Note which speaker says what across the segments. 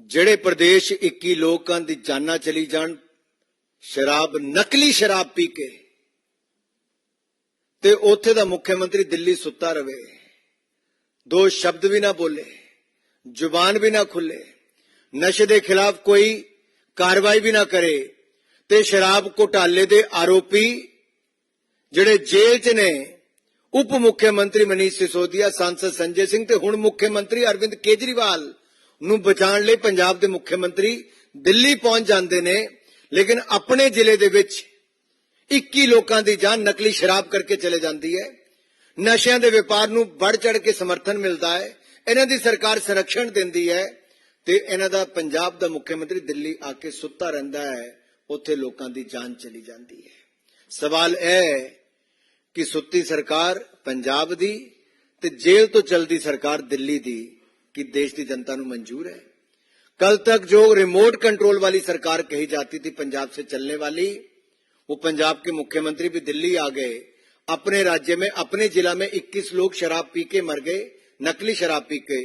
Speaker 1: ਜਿਹੜੇ ਪ੍ਰਦੇਸ਼ 21 ਲੋਕਾਂ ਦੀ ਜਾਨਾਂ ਚਲੀ ਜਾਣ, ਸ਼ਰਾਬ, ਨਕਲੀ ਸ਼ਰਾਬ ਪੀ ਕੇ, ਤੇ ਉੱਥੇ ਦਾ ਮੁੱਖ ਮੰਤਰੀ ਦਿੱਲੀ ਸੁੱਤਾ ਰਵੇ। ਦੋ ਸ਼ਬਦ ਵੀ ਨਾ ਬੋਲੇ, ਜ਼ੁਬਾਨ ਵੀ ਨਾ ਖੁੱਲੇ, ਨਸ਼ੇ ਦੇ ਖਿਲਾਫ ਕੋਈ ਕਾਰਵਾਈ ਵੀ ਨਾ ਕਰੇ, ਤੇ ਸ਼ਰਾਬ ਘੁਟਾਲੇ ਦੇ ਆਰੋਪੀ ਜਿਹੜੇ ਜੇਲ੍ਹ 'ਚ ਨੇ, ਉਪ ਮੁੱਖ ਮੰਤਰੀ ਮਨੀਸ਼ ਸਿਸੋਦੀਆ, ਸੰਸਦ ਸੰਜੇ ਸਿੰਘ ਤੇ ਹੁਣ ਮੁੱਖ ਮੰਤਰੀ ਅਰਵਿੰਦ ਕੇਜਰੀਵਾਲ ਨੂੰ ਬਚਾਉਣ ਲਈ ਪੰਜਾਬ ਦੇ ਮੁੱਖ ਮੰਤਰੀ ਦਿੱਲੀ ਪਹੁੰਚ ਜਾਂਦੇ ਨੇ, ਲੇਕਿਨ ਆਪਣੇ ਜ਼ਿਲ੍ਹੇ ਦੇ ਵਿੱਚ 21 ਲੋਕਾਂ ਦੀ ਜਾਨ ਨਕਲੀ ਸ਼ਰਾਬ ਕਰਕੇ ਚਲੇ ਜਾਂਦੀ ਹੈ। ਨਸ਼ਿਆਂ ਦੇ ਵਪਾਰ ਨੂੰ ਵੱਧ ਚੜ ਕੇ ਸਮਰਥਨ ਮਿਲਦਾ ਹੈ। ਇਹਨਾਂ ਦੀ ਸਰਕਾਰ ਸੰਰਕਸ਼ਣ ਦਿੰਦੀ ਹੈ ਤੇ ਇਹਨਾਂ ਦਾ ਪੰਜਾਬ ਦਾ ਮੁੱਖ ਮੰਤਰੀ ਦਿੱਲੀ ਆ ਕੇ ਸੁੱਤਾ ਰਹਿੰਦਾ ਹੈ। ਉੱਥੇ ਲੋਕਾਂ ਦੀ ਜਾਨ ਚਲੀ ਜਾਂਦੀ ਹੈ। ਸਵਾਲ ਇਹ ਹੈ ਕਿ ਸੁੱਤੀ ਸਰਕਾਰ ਪੰਜਾਬ ਦੀ ਤੇ ਜੇਲ੍ਹ ਤੋਂ ਚਲਦੀ ਸਰਕਾਰ ਦਿੱਲੀ ਦੀ ਕਿ ਦੇਸ਼ ਦੀ ਜਨਤਾ ਨੂੰ मंजूर है कल तक जो रिमोट कंट्रोल वाली सरकार कही जाती थी पंजाब से चलने वाली वो पंजाब के मुख्यमंत्री भी दिल्ली आ गए अपने राज्य में अपने जिला में 21 लोग शराब पी के मर गए नकली शराब पी के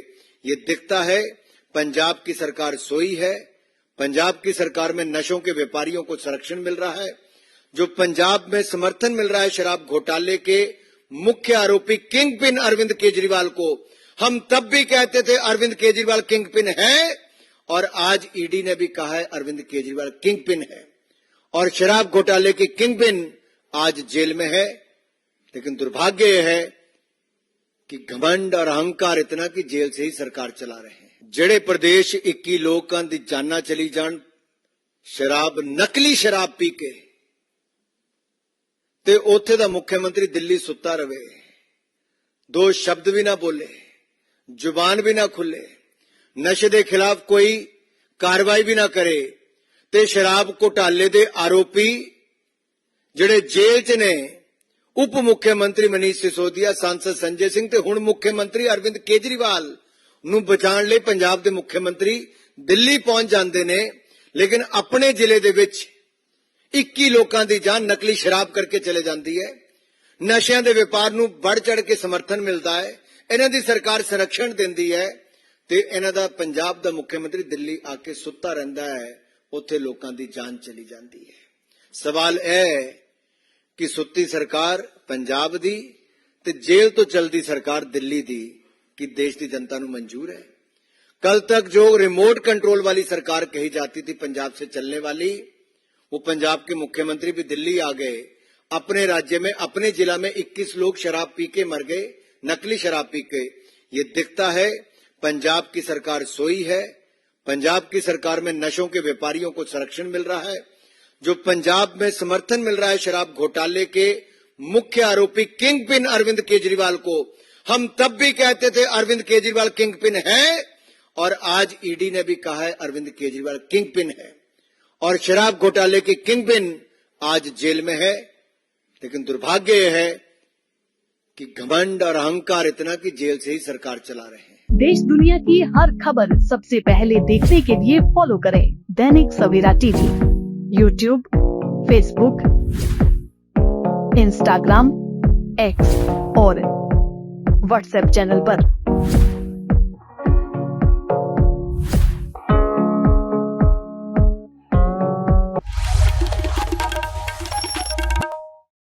Speaker 1: ये दिखता है पंजाब की सरकार सोई है पंजाब की सरकार में नशों के व्यापारियों को संरक्षण मिल रहा है जो पंजाब में समर्थन मिल रहा है शराब घोटाले के मुख्य आरोपी किंग पिन अरविंद केजरीवाल को हम तब भी कहते थे अरविंद केजरीवाल किंग पिन है और आज ईडी ने भी कहा है अरविंद केजरीवाल किंग पिन है और शराब घोटाले के किंग पिन आज जेल में है लेकिन दुर्भाग्य यह है कि घमंड और अहंकार इतना कि जेल से ही सरकार चला रहे हैं ਜਿਹੜੇ ਪ੍ਰਦੇਸ਼ 21 ਲੋਕਾਂ ਦੀ ਜਾਨਾਂ ਚਲੀ ਜਾਣ ਸ਼ਰਾਬ ਨਕਲੀ ਸ਼ਰਾਬ ਪੀ ਕੇ ਤੇ ਉੱਥੇ ਦਾ ਮੁੱਖ ਮੰਤਰੀ ਦਿੱਲੀ ਸੁੱਤਾ ਰਵੇ ਦੋ ਸ਼ਬਦ ਵੀ ਨਾ ਬੋਲੇ ਜ਼ੁਬਾਨ ਵੀ ਨਾ ਖੁੱਲੇ, ਨਸ਼ੇ ਦੇ ਖਿਲਾਫ ਕੋਈ ਕਾਰਵਾਈ ਵੀ ਨਾ ਕਰੇ ਤੇ ਸ਼ਰਾਬ ਘੁਟਾਲੇ ਦੇ ਆਰੋਪੀ ਜਿਹੜੇ ਜੇਲ੍ਹ 'ਚ ਨੇ, ਉਪ ਮੁੱਖ ਮੰਤਰੀ ਮਨੀਸ਼ ਸਿਸੋਦੀਆ, ਸੰਸਦ ਸੰਜੇ ਸਿੰਘ ਤੇ ਹੁਣ ਮੁੱਖ ਮੰਤਰੀ ਅਰਵਿੰਦ ਕੇਜਰੀਵਾਲ ਨੂੰ ਬਚਾਉਣ ਲਈ ਪੰਜਾਬ ਦੇ ਮੁੱਖ ਮੰਤਰੀ ਦਿੱਲੀ ਪਹੁੰਚ ਜਾਂਦੇ ਨੇ, ਲੇਕਿਨ ਆਪਣੇ ਜ਼ਿਲ੍ਹੇ ਦੇ ਵਿੱਚ 21 ਲੋਕਾਂ ਦੀ ਜਾਨ ਨਕਲੀ ਸ਼ਰਾਬ ਕਰਕੇ ਚਲੇ ਜਾਂਦੀ ਹੈ। ਨਸ਼ਿਆਂ ਦੇ ਵਪਾਰ ਨੂੰ ਵੱਧ ਚੜ ਕੇ ਸਮਰਥਨ ਮਿਲਦਾ ਹੈ। इन्हों की सरकार संरक्षण देंदी है तो इन्हों का पंजाब का मुख्यमंत्री दिल्ली आके सुता रहा है, उत्थे लोगों की जान चली जाती है। सवाल यह कि सुती सरकार पंजाब की जेल तो चलती सरकार दिल्ली की कि देश की जनता मंजूर है? कल तक जो रिमोट कंट्रोल वाली सरकार कही जाती थी पंजाब से चलने वाली, वो पंजाब के मुख्यमंत्री भी दिल्ली आ गए, अपने राज्य में, अपने जिला में 21 लोग शराब पी के मर गए नकली शराब पी के। ये दिखता है, पंजाब की सरकार सोई है। पंजाब की सरकार में नशों के व्यापारियों को संरक्षण मिल रहा है। जो पंजाब में समर्थन मिल रहा है शराब घोटाले के मुख्य आरोपी किंग पिन अरविंद केजरीवाल को। हम तब भी कहते थे, अरविंद केजरीवाल किंग पिन है। और आज ईडी ने भी कहा है, अरविंद केजरीवाल किंग पिन है। और शराब घोटाले के किंग पिन आज जेल में है। लेकिन दुर्भाग्य यह है कि घमंड और अहंकार इतना कि जेल से ही सरकार चला रहे हैं
Speaker 2: देश दुनिया की हर खबर सबसे पहले देखने के लिए फॉलो करें Dainik Savera TV YouTube Facebook Instagram X और व्हाट्सएप चैनल पर।